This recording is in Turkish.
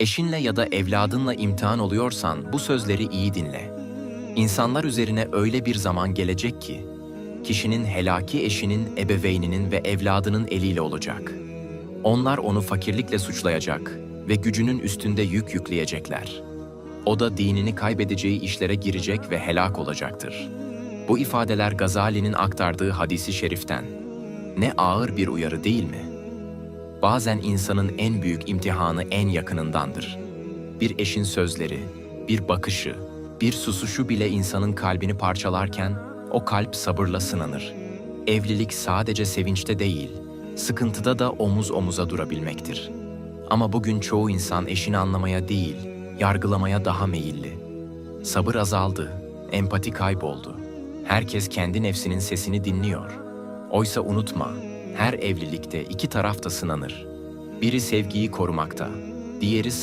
Eşinle ya da evladınla imtihan oluyorsan bu sözleri iyi dinle. İnsanlar üzerine öyle bir zaman gelecek ki, kişinin helaki eşinin, ebeveyninin ve evladının eliyle olacak. Onlar onu fakirlikle suçlayacak ve gücünün üstünde yük yükleyecekler. O da dinini kaybedeceği işlere girecek ve helak olacaktır. Bu ifadeler Gazali'nin aktardığı hadisi şeriften. Ne ağır bir uyarı değil mi? Bazen insanın en büyük imtihanı en yakınındandır. Bir eşin sözleri, bir bakışı, bir susuşu bile insanın kalbini parçalarken o kalp sabırla sınanır. Evlilik sadece sevinçte değil, sıkıntıda da omuz omuza durabilmektir. Ama bugün çoğu insan eşini anlamaya değil, yargılamaya daha meyilli. Sabır azaldı, empati kayboldu. Herkes kendi nefsinin sesini dinliyor. Oysa unutma, her evlilikte iki taraf da sınanır. Biri sevgiyi korumakta, diğeri